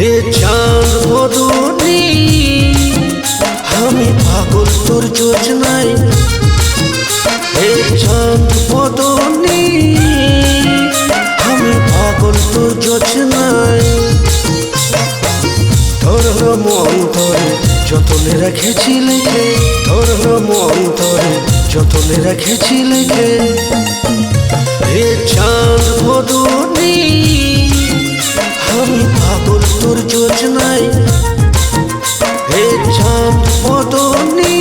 হে চাঁদ বদনি আমি পাগল তোর হে চাঁদ বদনি আমি পাগল তোর যোজনায়। তোর রম অন্তরে যতনে রেখেছিলে তোর রম অন্তরে যতনে রেখেছিলে হে চাঁদ বদনী তোর যোজনায় হে চাঁদ বদনি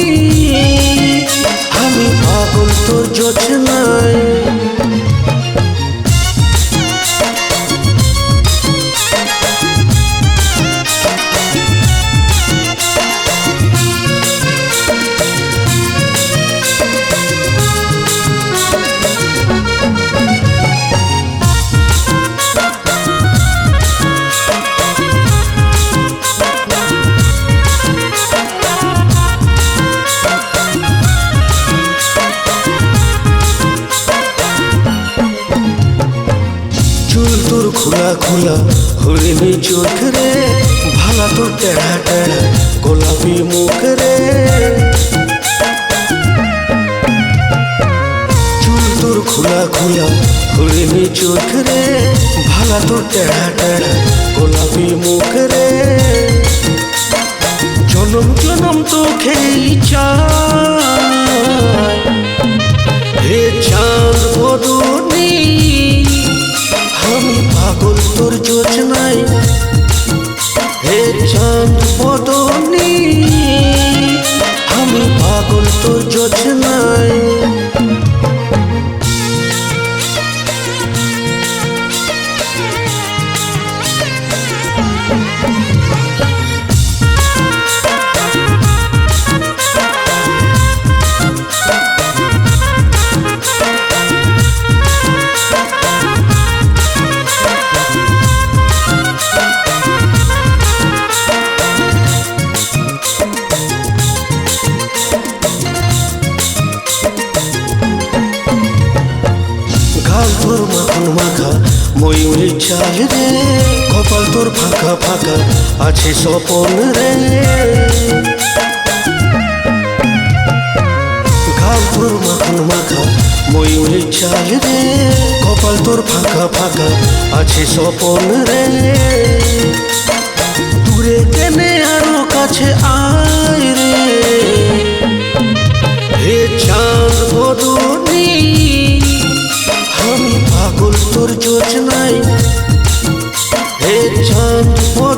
আমি পাগল তোর যোজনায়। তোর খোলা খোলা হরিণী চোখ রে, ভালা তোর টেড়া টেড়া গোলাপি মুখ রে। চুল তোর খোলা খোলা হরিণী চোখ রে, ভালা তোর টেড়া টেড়া গোলাপি মুখ রে। জনম জনম তো তোকেই চাই হে চাঁদ তোর যোজনায় হে চাঁদ বদনি আমি পাগল তোর যোজনায় ময়ূরী চাল রে। কপাল তোর ফাঁকা ফাঁকা আছে স্বপন রে। গাল তোর মাখন মাখা ময়ূরী চাল রে। কপাল তোর ফাঁকা ফাঁকা আছে স্বপন রে। দূরে কেনে আরও কাছে আয়। রে want